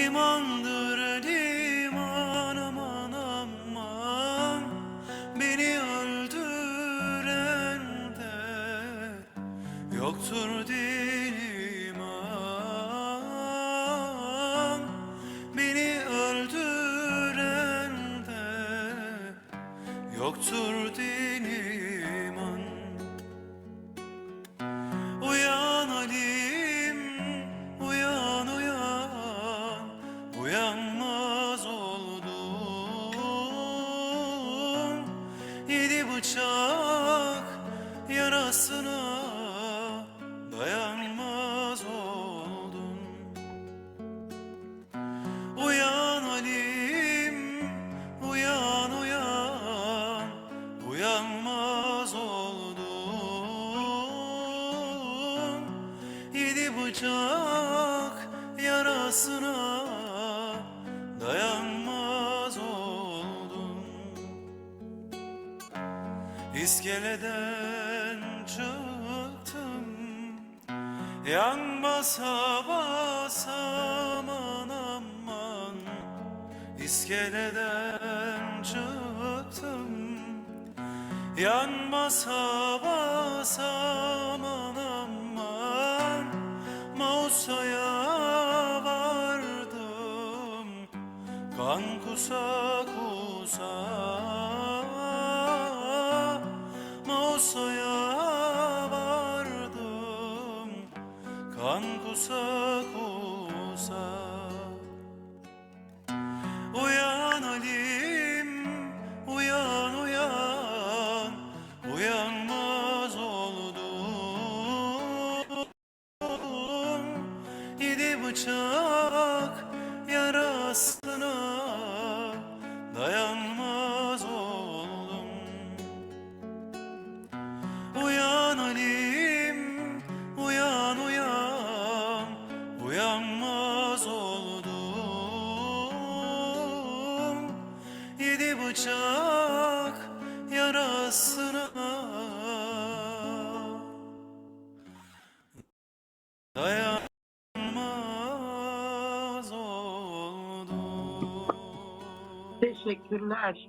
limandır liman aman aman. Beni öldüren de yoktur dilim an Beni öldüren de yoktur dilim bıçak yarasına dayanmaz oldum. Uyan Halim, uyan uyan, uyanmaz oldum. Yedi bıçak İskeleden çıktım Yan basa basa aman aman. İskeleden çıktım Yan basa basa aman aman. Mausa'ya vardım Kan kusa kusa Kan kusa kusa Uyan Halim, uyan uyan, uyanmaz oldum Yedi bıçak Bıçak yarasına dayanmaz oldum Teşekkürler.